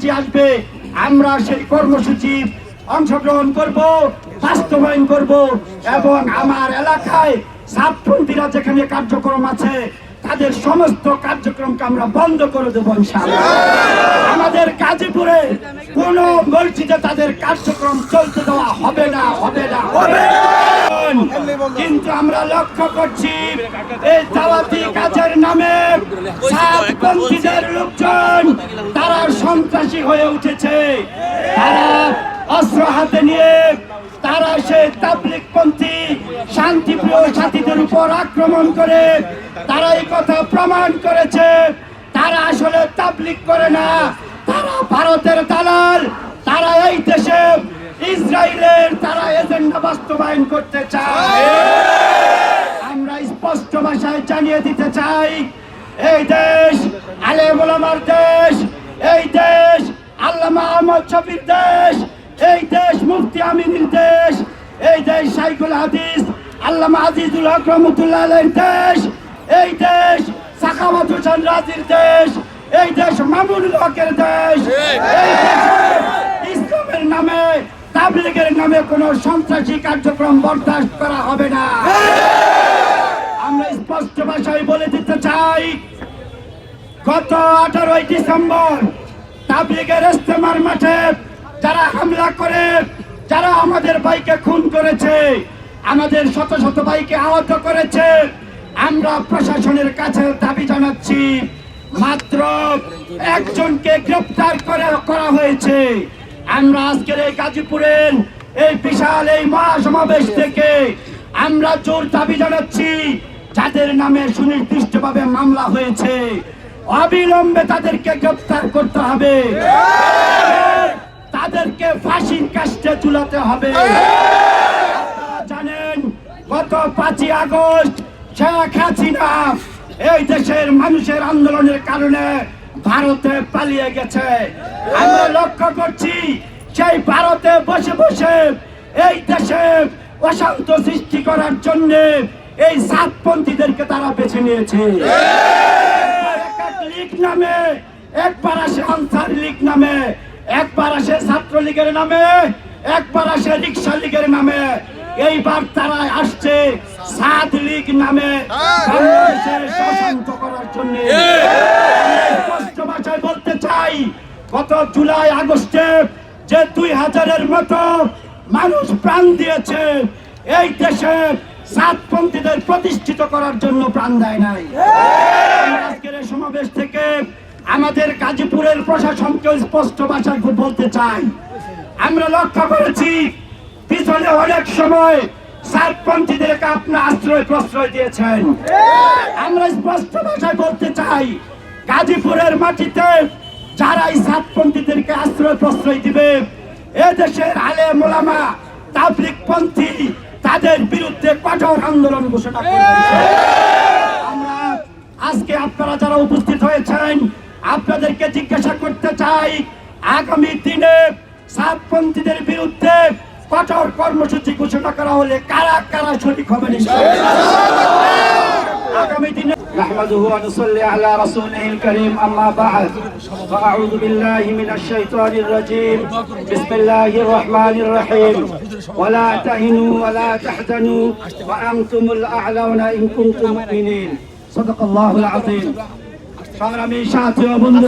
কর্মসূচি আসবে, আমরা সেই কর্মসূচি অংশগ্রহণ করব, বাস্তবায়ন করব এবং আমার এলাকায় সাতপন্থীরা যেখানে কার্যক্রম আছে, তাদের সমস্ত কার্যক্রমকে আমরা বন্ধ করে দেবো আমাদের গাজীপুরে কোন মসজিদে তাদের কার্যক্রম চলতে দেওয়া হবে না হবে না হবে না। কিন্তু আমরা লক্ষ্য করছি এই দাওয়াতি কাজের নামে সাতপন্থীদের লোকজন তারা সন্ত্রাসী হয়ে উঠেছে। তারা অস্ত্র হাতে নিয়ে তারা সেই তাবলিক পন্থী শান্তিপ্রিয় সাথীদের উপর আক্রমণ করে তারা এই কথা প্রমাণ করেছে। তারা আসলে তাবলিক করে না, তারা ভারতের দালাল, তারা এই দেশে ইসরায়েলের তারা এজেন্ডা বাস্তবায়ন করতে চায়। আমরা স্পষ্ট ভাষায় জানিয়ে দিতে চাই, এই দেশ আলেম ওলামার দেশ, এই দেশ আল্লামা আহমদ শফির দেশ, এই দেশ মুফতি আমিনের দেশ, এই দেশ সাইকুল হাদিস, আল্লামা আজিজুল হক রহমতুল্লাহ দেশ, এই দেশ সাখাওয়াত হোসেন রাজির দেশ, এই দেশ মামুনুল হকের দেশ এই দেশে ইসলামের নামে তাবলিগের নামে কোনো সন্ত্রাসী কার্যক্রম বরদাস্ত করা হবে না। আমরা স্পষ্ট ভাষায় বলে দিতে চাই, গত আঠারোই ডিসেম্বর তাবলিগের ইস্তেমার মাঠে যারা হামলা করে, যারা আমাদের ভাইকে খুন করেছে, আমাদের শত শত ভাইকে আহত করেছে, আমরা প্রশাসনের কাছে দাবি জানাচ্ছি, মাত্র একজনকে গ্রেপ্তার করে হয়েছে। আমরা আজকের এই গাজীপুরের এই বিশাল এই মহাসমাবেশ থেকে আমরা জোর দাবি জানাচ্ছি, যাদের নামে সুনির্দিষ্টভাবে মামলা হয়েছে, অবিলম্বে তাদেরকে গ্রেপ্তার করতে হবে। তাদেরকে ফাঁসির কাস্টে ঝুলাতে হবে। জানেন, গত পাঁচই আগস্ট শেখ হাসিনা এই দেশের মানুষের আন্দোলনের কারণে ভারতে পালিয়ে গেছে। আমরা লক্ষ্য করছি সেই ভারতে বসে বসে এই দেশে অশান্ত সৃষ্টি করার জন্য এই সাতপন্থীদেরকে তারা বেছে নিয়েছে। লীগ নামে, একবার আসে আনসার লীগ নামে, একবার আসে ছাত্র লীগের নামে, একবার আসে রিক্সা লীগের নামে। এইবার তারা আসছে সাত লীগ নামে শাসন্ত করার জন্য। স্পষ্ট ভাষায় বলতে চাই, গত জুলাই, আগস্টে যে দুই হাজারের মতো মানুষ প্রাণ দিয়েছে, এই দেশে সাতপন্থীদের প্রতিষ্ঠিত করার জন্য প্রাণ দেয় নাই। আজকের সমাবেশ থেকে আমাদের গাজীপুরের প্রশাসনকে স্পষ্ট ভাষায় বলতে চাই। আমরা লক্ষ্য করেছি, পিছনে অনেক সময় সাতপন্থীদেরকে আপনার আশ্রয় প্রশ্রয় দিয়েছেন। আমরা স্পষ্ট ভাষায় বলতে চাই, গাজীপুরের মাটিতে যারা এই সাতপন্থীদেরকে আশ্রয় প্রশ্রয় দিবে, এ দেশের আলে মোলামা তাবলিক পন্থী, তাদের বিরুদ্ধে কঠোর আন্দোলন ঘোষণা আমরা আজকে আপনারা যারা উপস্থিত হয়েছেন, আপনাদেরকে জিজ্ঞাসা করতে চাই, আগামী দিনে সাতপন্থীদের বিরুদ্ধে কঠোর কর্মসূচি ঘোষণা করা হলে কারা কারা শরিক হবেন? আগামী দিনে نحمده ونصلي على رسوله الكريم أما بعد فأعوذ بالله من الشيطان الرجيم بسم الله الرحمن الرحيم ولا تهنوا ولا تحزنوا وأنتم الأعلون إن كنتم مؤمنين صدق الله العظيم সংগ্রামী সাথী ও বন্ধু